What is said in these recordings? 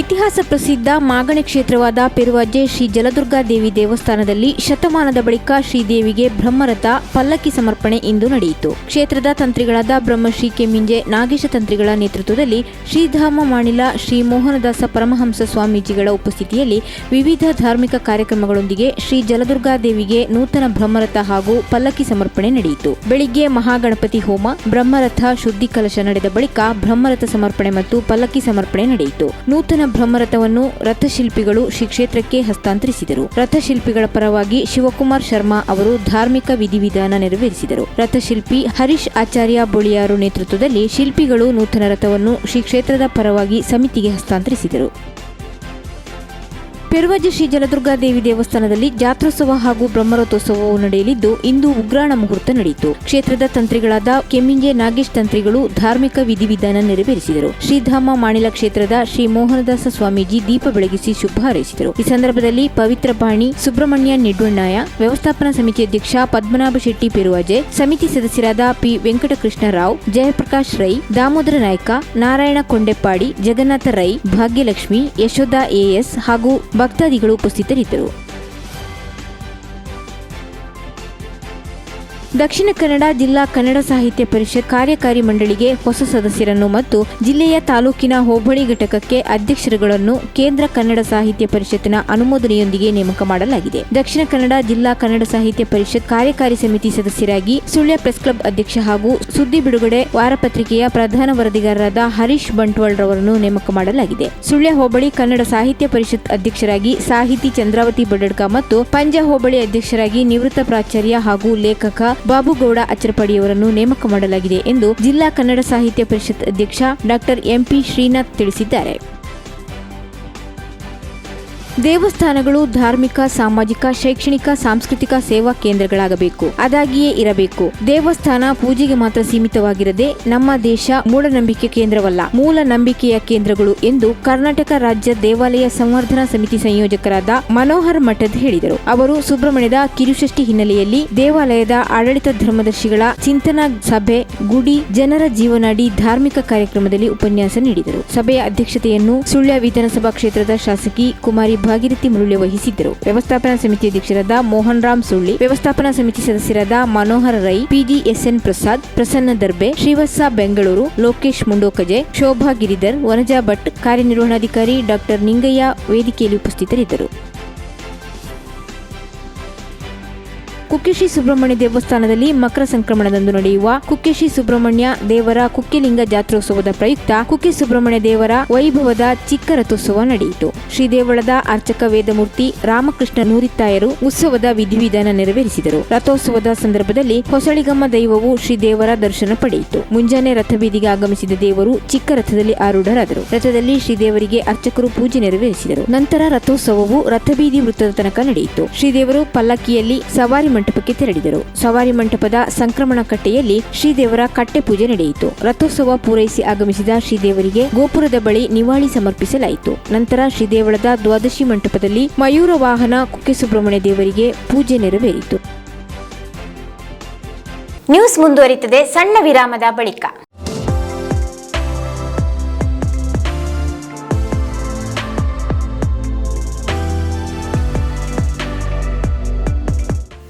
ಇತಿಹಾಸ ಪ್ರಸಿದ್ಧ ಮಾಗಣಿ ಕ್ಷೇತ್ರವಾದ ಪೆರುವಾಜೆ ಶ್ರೀ ಜಲದುರ್ಗಾ ದೇವಿ ದೇವಸ್ಥಾನದಲ್ಲಿ ಶತಮಾನದ ಬಳಿಕ ಶ್ರೀದೇವಿಗೆ ಬ್ರಹ್ಮರಥ ಪಲ್ಲಕ್ಕಿ ಸಮರ್ಪಣೆ ಇಂದು ನಡೆಯಿತು. ಕ್ಷೇತ್ರದ ತಂತ್ರಿಗಳಾದ ಬ್ರಹ್ಮಶ್ರೀ ಕೆಮಿಂಜೆ ನಾಗೇಶ ತಂತ್ರಿಗಳ ನೇತೃತ್ವದಲ್ಲಿ ಶ್ರೀಧಾಮ ಮಾಣಿಲ ಶ್ರೀ ಮೋಹನದಾಸ ಪರಮಹಂಸ ಸ್ವಾಮೀಜಿಗಳ ಉಪಸ್ಥಿತಿಯಲ್ಲಿ ವಿವಿಧ ಧಾರ್ಮಿಕ ಕಾರ್ಯಕ್ರಮಗಳೊಂದಿಗೆ ಶ್ರೀ ಜಲದುರ್ಗಾ ದೇವಿಗೆ ನೂತನ ಬ್ರಹ್ಮರಥ ಹಾಗೂ ಪಲ್ಲಕ್ಕಿ ಸಮರ್ಪಣೆ ನಡೆಯಿತು. ಬೆಳಿಗ್ಗೆ ಮಹಾಗಣಪತಿ ಹೋಮ, ಬ್ರಹ್ಮರಥ ಶುದ್ಧಿ ಕಲಶ ನಡೆದ ಬಳಿಕ ಬ್ರಹ್ಮರಥ ಸಮರ್ಪಣೆ ಮತ್ತು ಪಲ್ಲಕ್ಕಿ ಸಮರ್ಪಣೆ ನಡೆಯಿತು. ನೂತನ ಬ್ರಹ್ಮರಥವನ್ನು ರಥಶಿಲ್ಪಿಗಳು ಶ್ರೀ ಕ್ಷೇತ್ರಕ್ಕೆ ಹಸ್ತಾಂತರಿಸಿದರು. ರಥಶಿಲ್ಪಿಗಳ ಪರವಾಗಿ ಶಿವಕುಮಾರ್ ಶರ್ಮಾ ಅವರು ಧಾರ್ಮಿಕ ವಿಧಿವಿಧಾನ ನೆರವೇರಿಸಿದರು. ರಥಶಿಲ್ಪಿ ಹರೀಶ್ ಆಚಾರ್ಯ ಬೊಳಿಯಾರು ನೇತೃತ್ವದಲ್ಲಿ ಶಿಲ್ಪಿಗಳು ನೂತನ ರಥವನ್ನು ಶ್ರೀ ಕ್ಷೇತ್ರದ ಪರವಾಗಿ ಸಮಿತಿಗೆ ಹಸ್ತಾಂತರಿಸಿದರು. ಪೆರುವಜ್ಜಿ ಶ್ರೀ ಜಲದುರ್ಗಾದೇವಿ ದೇವಸ್ಥಾನದಲ್ಲಿ ಜಾತ್ರೋತ್ಸವ ಹಾಗೂ ಬ್ರಹ್ಮರಥೋತ್ಸವವು ನಡೆಯಲಿದ್ದು, ಇಂದು ಉಗ್ರಾಣ ಮುಹೂರ್ತ ನಡೆಯಿತು. ಕ್ಷೇತ್ರದ ತಂತ್ರಿಗಳಾದ ಕೆಮ್ಮಿಂಜೆ ನಾಗೇಶ್ ತಂತ್ರಿಗಳು ಧಾರ್ಮಿಕ ವಿಧಿವಿಧಾನ ನೆರವೇರಿಸಿದರು. ಶ್ರೀಧಾಮ ಮಾಣಿಲ ಕ್ಷೇತ್ರದ ಶ್ರೀ ಮೋಹನದಾಸ ಸ್ವಾಮೀಜಿ ದೀಪ ಬೆಳಗಿಸಿ ಶುಭ ಹಾರೈಸಿದರು. ಈ ಸಂದರ್ಭದಲ್ಲಿ ಪವಿತ್ರ ಬಾಣಿ, ಸುಬ್ರಹ್ಮಣ್ಯ ನಿಡ್ವಣ್ಣಾಯ ವ್ಯವಸ್ಥಾಪನಾ ಸಮಿತಿ ಅಧ್ಯಕ್ಷ ಪದ್ಮನಾಭ ಶೆಟ್ಟಿ ಪೆರುವಾಜೆ, ಸಮಿತಿ ಸದಸ್ಯರಾದ P Venkatakrishna Rao, Jayaprakash Rai, Damodara Naik, Narayana Kondeppadi, Jagannatha Rai, Bhagyalakshmi, Yashoda A S ಹಾಗೂ ಭಕ್ತಾದಿಗಳು ಉಪಸ್ಥಿತರಿದ್ದರು. ದಕ್ಷಿಣ ಕನ್ನಡ ಜಿಲ್ಲಾ ಕನ್ನಡ ಸಾಹಿತ್ಯ ಪರಿಷತ್ ಕಾರ್ಯಕಾರಿ ಮಂಡಳಿಗೆ ಹೊಸ ಸದಸ್ಯರನ್ನು ಮತ್ತು ಜಿಲ್ಲೆಯ ತಾಲೂಕಿನ ಹೋಬಳಿ ಘಟಕಕ್ಕೆ ಅಧ್ಯಕ್ಷರುಗಳನ್ನು ಕೇಂದ್ರ ಕನ್ನಡ ಸಾಹಿತ್ಯ ಪರಿಷತ್ತಿನ ಅನುಮೋದನೆಯೊಂದಿಗೆ ನೇಮಕ ಮಾಡಲಾಗಿದೆ. ದಕ್ಷಿಣ ಕನ್ನಡ ಜಿಲ್ಲಾ ಕನ್ನಡ ಸಾಹಿತ್ಯ ಪರಿಷತ್ ಕಾರ್ಯಕಾರಿ ಸಮಿತಿ ಸದಸ್ಯರಾಗಿ ಸುಳ್ಯ ಪ್ರೆಸ್ ಕ್ಲಬ್ ಅಧ್ಯಕ್ಷ ಹಾಗೂ ಸುದ್ದಿ ಬಿಡುಗಡೆ ವಾರಪತ್ರಿಕೆಯ ಪ್ರಧಾನ ವರದಿಗಾರರಾದ ಹರೀಶ್ ಬಂಟ್ವಾಳ್ ರವರನ್ನು ನೇಮಕ ಮಾಡಲಾಗಿದೆ. ಸುಳ್ಯ ಹೋಬಳಿ ಕನ್ನಡ ಸಾಹಿತ್ಯ ಪರಿಷತ್ ಅಧ್ಯಕ್ಷರಾಗಿ ಸಾಹಿತಿ ಚಂದ್ರಾವತಿ ಬಡಡ್ಕ ಮತ್ತು ಪಂಜ ಹೋಬಳಿ ಅಧ್ಯಕ್ಷರಾಗಿ ನಿವೃತ್ತ ಪ್ರಾಚಾರ್ಯ ಹಾಗೂ ಲೇಖಕ ಬಾಬುಗೌಡ ಅಚ್ಚರಪಡಿಯವರನ್ನು ನೇಮಕ ಮಾಡಲಾಗಿದೆ ಎಂದು ಜಿಲ್ಲಾ ಕನ್ನಡ ಸಾಹಿತ್ಯ ಪರಿಷತ್ ಅಧ್ಯಕ್ಷ ಡಾಕ್ಟರ್ ಎಂಪಿ ಶ್ರೀನಾಥ್ ತಿಳಿಸಿದ್ದಾರೆ. ದೇವಸ್ಥಾನಗಳು ಧಾರ್ಮಿಕ, ಸಾಮಾಜಿಕ, ಶೈಕ್ಷಣಿಕ, ಸಾಂಸ್ಕೃತಿಕ ಸೇವಾ ಕೇಂದ್ರಗಳಾಗಬೇಕು. ಅದಾಗಿಯೇ ಇರಬೇಕು. ದೇವಸ್ಥಾನ ಪೂಜೆಗೆ ಮಾತ್ರ ಸೀಮಿತವಾಗಿರದೆ ನಮ್ಮ ದೇಶ ಮೂಢನಂಬಿಕೆ ಕೇಂದ್ರವಲ್ಲ. ಮೂಲ ನಂಬಿಕೆಯ ಕೇಂದ್ರಗಳು ಎಂದು ಕರ್ನಾಟಕ ರಾಜ್ಯ ದೇವಾಲಯ ಸಂವರ್ಧನಾ ಸಮಿತಿ ಸಂಯೋಜಕರಾದ ಮನೋಹರ್ ಮಠದ್ ಹೇಳಿದರು. ಅವರು ಸುಬ್ರಹ್ಮಣ್ಯದ ಕಿರುಷಷ್ಠಿ ಹಿನ್ನೆಲೆಯಲ್ಲಿ ದೇವಾಲಯದ ಆಡಳಿತ ಧರ್ಮದರ್ಶಿಗಳ ಚಿಂತನಾ ಸಭೆ, ಗುಡಿ, ಜನರ ಜೀವನಾಡಿ ಧಾರ್ಮಿಕ ಕಾರ್ಯಕ್ರಮದಲ್ಲಿ ಉಪನ್ಯಾಸ ನೀಡಿದರು. ಸಭೆಯ ಅಧ್ಯಕ್ಷತೆಯನ್ನು ಸುಳ್ಯ ವಿಧಾನಸಭಾ ಕ್ಷೇತ್ರದ ಶಾಸಕಿ ಕುಮಾರಿ ಭಾಗೀರಥಿ ಮುರುಳಿ ವಹಿಸಿದ್ದರು. ವ್ಯವಸ್ಥಾಪನಾ ಸಮಿತಿ ಅಧ್ಯಕ್ಷರಾದ ಮೋಹನ್ ರಾಮ್ ಸುಳ್ಳಿ, ವ್ಯವಸ್ಥಾಪನಾ ಸಮಿತಿ ಸದಸ್ಯರಾದ ಮನೋಹರ ರೈ, ಪಿಜಿಎಸ್ಎನ್ ಪ್ರಸಾದ್, ಪ್ರಸನ್ನ ದರ್ಬೆ, ಶ್ರೀವತ್ಸ ಬೆಂಗಳೂರು, ಲೋಕೇಶ್ ಮುಂಡೋಕಜೆ, ಶೋಭಾ ಗಿರಿಧರ್, ವನಜಾ ಭಟ್, ಕಾರ್ಯನಿರ್ವಹಣಾಧಿಕಾರಿ ಡಾಕ್ಟರ್ ನಿಂಗಯ್ಯ ವೇದಿಕೆಯಲ್ಲಿ ಉಪಸ್ಥಿತರಿದ್ದರು. ಕುಕ್ಕೆಶ್ರೀ ಸುಬ್ರಹ್ಮಣ್ಯ ದೇವಸ್ಥಾನದಲ್ಲಿ ಮಕರ ಸಂಕ್ರಮಣದಂದು ನಡೆಯುವ ಕುಕ್ಕೆಶಿ ಸುಬ್ರಹ್ಮಣ್ಯ ದೇವರ ಕುಕ್ಕೆಲಿಂಗ ಜಾತ್ರೋತ್ಸವದ ಪ್ರಯುಕ್ತ ಕುಕ್ಕೆ ಸುಬ್ರಹ್ಮಣ್ಯ ದೇವರ ವೈಭವದ ಚಿಕ್ಕ ರಥೋತ್ಸವ ನಡೆಯಿತು. ಶ್ರೀ ದೇವಳದ ಅರ್ಚಕ ವೇದಮೂರ್ತಿ ರಾಮಕೃಷ್ಣ ನೂರಿತ್ತಾಯರು ಉತ್ಸವದ ವಿಧಿವಿಧಾನ ನೆರವೇರಿಸಿದರು. ರಥೋತ್ಸವದ ಸಂದರ್ಭದಲ್ಲಿ ಹೊಸಳಿಗಮ್ಮ ದೈವವು ಶ್ರೀ ದೇವರ ದರ್ಶನ ಪಡೆಯಿತು. ಮುಂಜಾನೆ ರಥಬೀದಿಗೆ ಆಗಮಿಸಿದ ದೇವರು ಚಿಕ್ಕ ರಥದಲ್ಲಿ ಆರೂಢರಾದರು. ರಥದಲ್ಲಿ ಶ್ರೀದೇವರಿಗೆ ಅರ್ಚಕರು ಪೂಜೆ ನೆರವೇರಿಸಿದರು. ನಂತರ ರಥೋತ್ಸವವು ರಥಬೀದಿ ವೃತ್ತದ ತನಕ ನಡೆಯಿತು. ಶ್ರೀದೇವರು ಪಲ್ಲಕ್ಕಿಯಲ್ಲಿ ಸವಾರಿ ಮಂಟಪಕ್ಕೆ ತೆರಳಿದರು. ಸವಾರಿ ಮಂಟಪದ ಸಂಕ್ರಮಣ ಕಟ್ಟೆಯಲ್ಲಿ ಶ್ರೀದೇವರ ಕಟ್ಟೆ ಪೂಜೆ ನಡೆಯಿತು. ರಥೋತ್ಸವ ಪೂರೈಸಿ ಆಗಮಿಸಿದ ಶ್ರೀದೇವರಿಗೆ ಗೋಪುರದ ಬಳಿ ನಿವಾಳಿ ಸಮರ್ಪಿಸಲಾಯಿತು. ನಂತರ ಶ್ರೀದೇವಳದ ದ್ವಾದಶಿ ಮಂಟಪದಲ್ಲಿ ಮಯೂರ ವಾಹನ ಕುಕ್ಕೆ ಸುಬ್ರಹ್ಮಣ್ಯ ದೇವರಿಗೆ ಪೂಜೆ ನೆರವೇರಿತು. ನ್ಯೂಸ್ ಮುಂದುವರಿಯುತ್ತದೆ ಸಣ್ಣ ವಿರಾಮದ ಬಳಿಕ.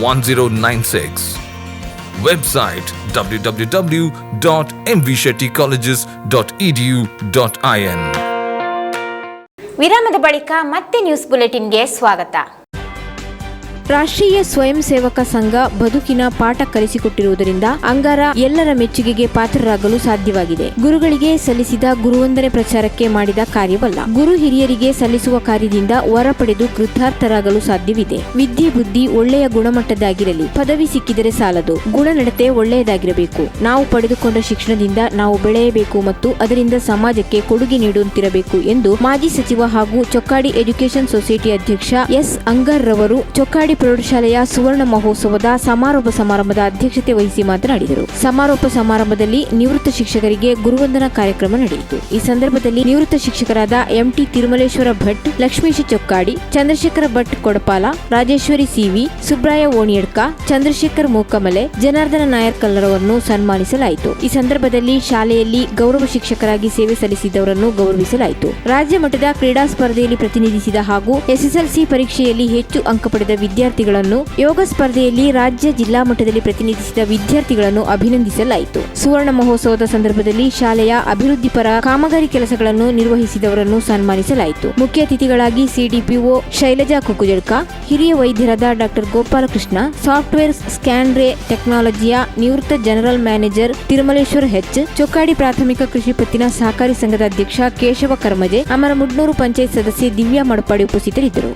1096. Website www.mvshettycolleges.edu.in. ವಿರಾಮದ ಬಳಿಕ ಮತ್ತೆ ನ್ಯೂಸ್ ಬುಲೆಟಿನ್ಗೆ ಸ್ವಾಗತ ರಾಷ್ಟ್ರೀಯ ಸ್ವಯಂ ಸೇವಕ ಸಂಘ ಬದುಕಿನ ಪಾಠ ಕಲಿಸಿಕೊಟ್ಟಿರುವುದರಿಂದ ಅಂಗಾರ ಎಲ್ಲರ ಮೆಚ್ಚುಗೆಗೆ ಪಾತ್ರರಾಗಲು ಸಾಧ್ಯವಾಗಿದೆ. ಗುರುಗಳಿಗೆ ಸಲ್ಲಿಸಿದ ಗುರುವಂದನೆ ಪ್ರಚಾರಕ್ಕೆ ಮಾಡಿದ ಕಾರ್ಯವಲ್ಲ. ಗುರು ಹಿರಿಯರಿಗೆ ಸಲ್ಲಿಸುವ ಕಾರ್ಯದಿಂದ ವರ ಪಡೆದು ಕೃತಾರ್ಥರಾಗಲು ಸಾಧ್ಯವಿದೆ. ವಿದ್ಯೆ, ಬುದ್ಧಿ ಒಳ್ಳೆಯ ಗುಣಮಟ್ಟದ್ದಾಗಿರಲಿ. ಪದವಿ ಸಿಕ್ಕಿದರೆ ಸಾಲದು. ಗುಣನಡತೆ ಒಳ್ಳೆಯದಾಗಿರಬೇಕು. ನಾವು ಪಡೆದುಕೊಂಡ ಶಿಕ್ಷಣದಿಂದ ನಾವು ಬೆಳೆಯಬೇಕು ಮತ್ತು ಅದರಿಂದ ಸಮಾಜಕ್ಕೆ ಕೊಡುಗೆ ನೀಡುವಂತಿರಬೇಕು ಎಂದು ಮಾಜಿ ಸಚಿವ ಹಾಗೂ ಚೊಕ್ಕಾಡಿ ಎಜುಕೇಷನ್ ಸೊಸೈಟಿ ಅಧ್ಯಕ್ಷ ಎಸ್ ಅಂಗರ್ ರವರು ಚೊಕ್ಕಾಡಿ ಪ್ರೌಢಶಾಲೆಯ ಸುವರ್ಣ ಮಹೋತ್ಸವದ ಸಮಾರೋಪ ಸಮಾರಂಭದ ಅಧ್ಯಕ್ಷತೆ ವಹಿಸಿ ಮಾತನಾಡಿದರು. ಸಮಾರೋಪ ಸಮಾರಂಭದಲ್ಲಿ ನಿವೃತ್ತ ಶಿಕ್ಷಕರಿಗೆ ಗುರುವಂದನಾ ಕಾರ್ಯಕ್ರಮ ನಡೆಯಿತು. ಈ ಸಂದರ್ಭದಲ್ಲಿ ನಿವೃತ್ತ ಶಿಕ್ಷಕರಾದ M T Thirumaleshwara Bhat, Lakshmisha Chokkadi, Chandrashekara Bhat Kodapala, Rajeshwari C V, Subraya Oniyadka, Chandrashekar Mookamale, Janardhana Nair ಕಲ್ಲರವರನ್ನು ಸನ್ಮಾನಿಸಲಾಯಿತು. ಈ ಸಂದರ್ಭದಲ್ಲಿ ಶಾಲೆಯಲ್ಲಿ ಗೌರವ ಶಿಕ್ಷಕರಾಗಿ ಸೇವೆ ಸಲ್ಲಿಸಿದವರನ್ನು ಗೌರವಿಸಲಾಯಿತು. ರಾಜ್ಯ ಮಟ್ಟದ ಕ್ರೀಡಾ ಸ್ಪರ್ಧೆಯಲ್ಲಿ ಪ್ರತಿನಿಧಿಸಿದ ಹಾಗೂ ಎಸ್ಎಸ್ಎಲ್ಸಿ ಪರೀಕ್ಷೆಯಲ್ಲಿ ಹೆಚ್ಚು ಅಂಕ ಪಡೆದ ವಿದ್ಯಾರ್ಥಿ ವಿದ್ಯಾರ್ಥಿಗಳನ್ನು ಯೋಗ ಸ್ಪರ್ಧೆಯಲ್ಲಿ ರಾಜ್ಯ ಜಿಲ್ಲಾ ಮಟ್ಟದಲ್ಲಿ ಪ್ರತಿನಿಧಿಸಿದ ವಿದ್ಯಾರ್ಥಿಗಳನ್ನು ಅಭಿನಂದಿಸಲಾಯಿತು. ಸುವರ್ಣ ಮಹೋತ್ಸವದ ಸಂದರ್ಭದಲ್ಲಿ ಶಾಲೆಯ ಅಭಿವೃದ್ಧಿಪರ ಕಾಮಗಾರಿ ಕೆಲಸಗಳನ್ನು ನಿರ್ವಹಿಸಿದವರನ್ನು ಸನ್ಮಾನಿಸಲಾಯಿತು. ಮುಖ್ಯ ಅತಿಥಿಗಳಾಗಿ C D P O Shailaja Kukujadka ಹಿರಿಯ ವೈದ್ಯರಾದ doctor Gopalakrishna, software scan ray ಟೆಕ್ನಾಲಜಿಯ ನಿವೃತ್ತ general manager Thirumaleshwar H, Chokkadi ಪ್ರಾಥಮಿಕ ಕೃಷಿ ಪತ್ತಿನ ಸಹಕಾರಿ ಸಂಘದ ಅಧ್ಯಕ್ಷ ಕೇಶವ ಕರ್ಮಜೆ, ಅಮರಮುಡ್ನೂರು ಪಂಚಾಯತ್ ಸದಸ್ಯೆ ದಿವ್ಯಾ ಮಡಪಾಡಿ ಉಪಸ್ಥಿತರಿದ್ದರು.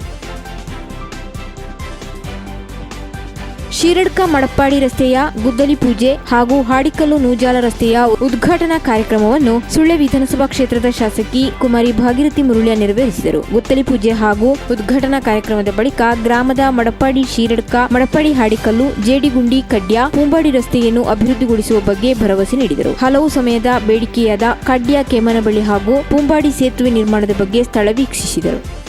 ಶಿರಡ್ಕ ಮಡಪ್ಪಾಡಿ ರಸ್ತೆಯ ಗುದ್ದಲಿ ಪೂಜೆ ಹಾಗೂ ಹಾಡಿಕಲ್ಲು ನೂಜಾಲ ರಸ್ತೆಯ ಉದ್ಘಾಟನಾ ಕಾರ್ಯಕ್ರಮವನ್ನು ಸುಳ್ಯ ವಿಧಾನಸಭಾ ಕ್ಷೇತ್ರದ ಶಾಸಕಿ ಕುಮಾರಿ ಭಾಗೀರಥಿ ಮುರುಳಿಯ ನೆರವೇರಿಸಿದರು. ಗುದ್ದಲಿ ಪೂಜೆ ಹಾಗೂ ಉದ್ಘಾಟನಾ ಕಾರ್ಯಕ್ರಮದ ಬಳಿಕ ಗ್ರಾಮದ ಮಡಪ್ಪಾಡಿ ಶಿರಡ್ಕ, ಮಡಪ್ಪಾಡಿ ಹಾಡಿಕಲ್ಲು, ಜೇಡಿಗುಂಡಿ ಕಡ್ಯ ಪೂಂಬಾಡಿ ರಸ್ತೆಯನ್ನು ಅಭಿವೃದ್ಧಿಗೊಳಿಸುವ ಬಗ್ಗೆ ಭರವಸೆ ನೀಡಿದರು. ಹಲವು ಸಮಯದ ಬೇಡಿಕೆಯಾದ ಕಡ್ಯ ಕೆಮ್ಮನಬಳ್ಳಿ ಹಾಗೂ ಪೂಂಬಾಡಿ ಸೇತುವೆ ನಿರ್ಮಾಣದ ಬಗ್ಗೆ ಸ್ಥಳ ವೀಕ್ಷಿಸಿದರು.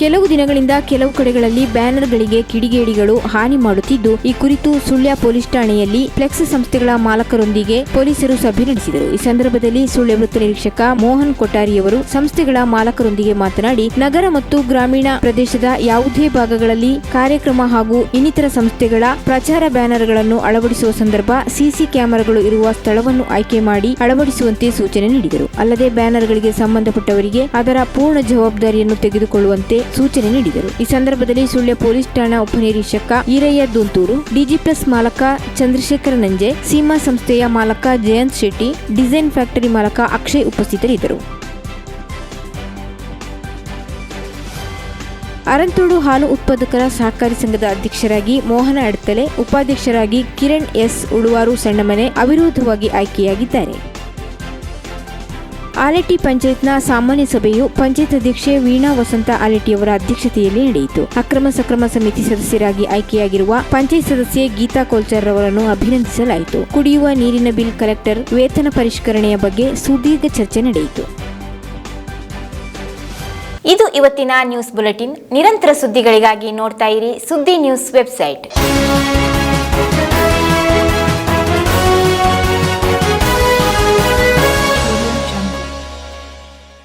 ಕೆಲವು ದಿನಗಳಿಂದ ಕೆಲವು ಕಡೆಗಳಲ್ಲಿ ಬ್ಯಾನರ್ಗಳಿಗೆ ಕಿಡಿಗೇಡಿಗಳು ಹಾನಿ ಮಾಡುತ್ತಿದ್ದು, ಈ ಕುರಿತು ಸುಳ್ಯ ಪೊಲೀಸ್ ಠಾಣೆಯಲ್ಲಿ ಫ್ಲೆಕ್ಸ್ ಸಂಸ್ಥೆಗಳ ಮಾಲಕರೊಂದಿಗೆ ಪೊಲೀಸರು ಸಭೆ ನಡೆಸಿದರು. ಈ ಸಂದರ್ಭದಲ್ಲಿ ಸುಳ್ಯ ವೃತ್ತ ನಿರೀಕ್ಷಕ ಮೋಹನ್ ಕೊಟ್ಟಾರಿಯವರು ಸಂಸ್ಥೆಗಳ ಮಾಲಕರೊಂದಿಗೆ ಮಾತನಾಡಿ, ನಗರ ಮತ್ತು ಗ್ರಾಮೀಣ ಪ್ರದೇಶದ ಯಾವುದೇ ಭಾಗಗಳಲ್ಲಿ ಕಾರ್ಯಕ್ರಮ ಹಾಗೂ ಇನ್ನಿತರ ಸಂಸ್ಥೆಗಳ ಪ್ರಚಾರ ಬ್ಯಾನರ್ಗಳನ್ನು ಅಳವಡಿಸುವ ಸಂದರ್ಭ ಸಿಸಿ ಕ್ಯಾಮೆರಾಗಳು ಇರುವ ಸ್ಥಳವನ್ನು ಆಯ್ಕೆ ಮಾಡಿ ಅಳವಡಿಸುವಂತೆ ಸೂಚನೆ ನೀಡಿದರು. ಅಲ್ಲದೆ ಬ್ಯಾನರ್ಗಳಿಗೆ ಸಂಬಂಧಪಟ್ಟವರಿಗೆ ಅದರ ಪೂರ್ಣ ಜವಾಬ್ದಾರಿಯನ್ನು ತೆಗೆದುಕೊಳ್ಳುವಂತೆ ಸೂಚನೆ ನೀಡಿದರು. ಈ ಸಂದರ್ಭದಲ್ಲಿ ಸುಳ್ಯ ಪೊಲೀಸ್ ಠಾಣಾ ಉಪನಿರೀಕ್ಷಕ ಈರಯ್ಯ ದೂಂತೂರು, ಡಿಜಿ ಪ್ಲಸ್ ಮಾಲಕ ಚಂದ್ರಶೇಖರ ನಂಜೆ, ಸೀಮಾ ಸಂಸ್ಥೆಯ ಮಾಲಕ ಜಯಂತ್ ಶೆಟ್ಟಿ, ಡಿಸೈನ್ ಫ್ಯಾಕ್ಟರಿ ಮಾಲಕ ಅಕ್ಷಯ್ ಉಪಸ್ಥಿತರಿದ್ದರು. ಅರಂತೋಡು ಹಾಲು ಉತ್ಪಾದಕರ ಸಹಕಾರಿ ಸಂಘದ ಅಧ್ಯಕ್ಷರಾಗಿ ಮೋಹನ ಅಡ್ತಲೆ, ಉಪಾಧ್ಯಕ್ಷರಾಗಿ ಕಿರಣ್ ಎಸ್ ಉಳುವಾರು ಸಣ್ಣಮನೆ ಅವಿರೋಧವಾಗಿ ಆಯ್ಕೆಯಾಗಿದ್ದಾರೆ. ಆಲೆಟಿ ಪಂಚಾಯತ್ನ ಸಾಮಾನ್ಯ ಸಭೆಯು ಪಂಚಾಯತ್ ಅಧ್ಯಕ್ಷೆ ವೀಣಾ ವಸಂತ ಆಲೆಟಿಯವರ ಅಧ್ಯಕ್ಷತೆಯಲ್ಲಿ ನಡೆಯಿತು. ಅಕ್ರಮ ಸಕ್ರಮ ಸಮಿತಿ ಸದಸ್ಯರಾಗಿ ಆಯ್ಕೆಯಾಗಿರುವ ಪಂಚಾಯತ್ ಸದಸ್ಯೆ ಗೀತಾ ಕೋಲ್ಚರ್ ಅವರನ್ನು ಅಭಿನಂದಿಸಲಾಯಿತು. ಕುಡಿಯುವ ನೀರಿನ ಬಿಲ್ ಕಲೆಕ್ಟರ್ ವೇತನ ಪರಿಷ್ಕರಣೆಯ ಬಗ್ಗೆ ಸುದೀರ್ಘ ಚರ್ಚೆ ನಡೆಯಿತು. ಇದು ಇವತ್ತಿನ ನ್ಯೂಸ್ ಬುಲೆಟಿನ್. ನಿರಂತರ ಸುದ್ದಿಗಳಿಗಾಗಿ ನೋಡ್ತಾ ಇರಿ ಸುದ್ದಿ ನ್ಯೂಸ್ ವೆಬ್ಸೈಟ್.